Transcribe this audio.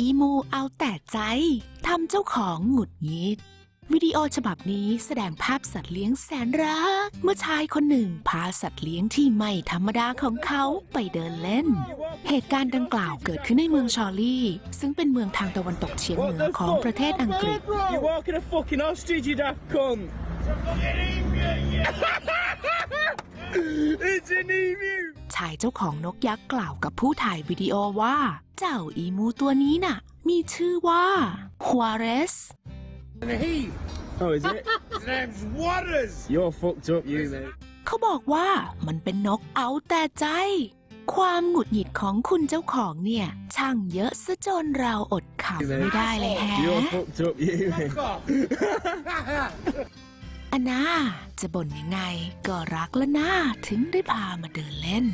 อีมูเอาแต่ใจทำเจ้าของหงุดหงิดวิดีโอฉบับนี้แสดงภาพสัตว์เลี้ยงแสนรัก เมื่อชายคนหนึ่งพาสัตว์เลี้ยงที่ไม่ธรรมดาของเขาไปเดินเล่น เหตุการณ์ดังกล่าวเกิดขึ้นในเมืองชอร์ลีซึ่งเป็นเมืองทางตะวันตกเฉียงเหนือของประเทศอังกฤษ It's an ายเจ้าของนกยักษ์กล่าวกับผู้ถ่ายวิดีโอว่า เจ้าอีมูตัวนี้น่ะ มีชื่อว่าฮัวเรส Oh, is it? His name's Waters! You're fucked up, you, mate. เขาบอกว่ามันเป็นนกเอาแต่ใจ ความหงุดหงิดของคุณเจ้าของเนี่ย ช่างเยอะซะจนเราอดขำไม่ได้เลยแฮะ You're fucked up, you, mate. อนาจะบ่นยังไงก็รักและนาถึงได้พามาเดินเล่น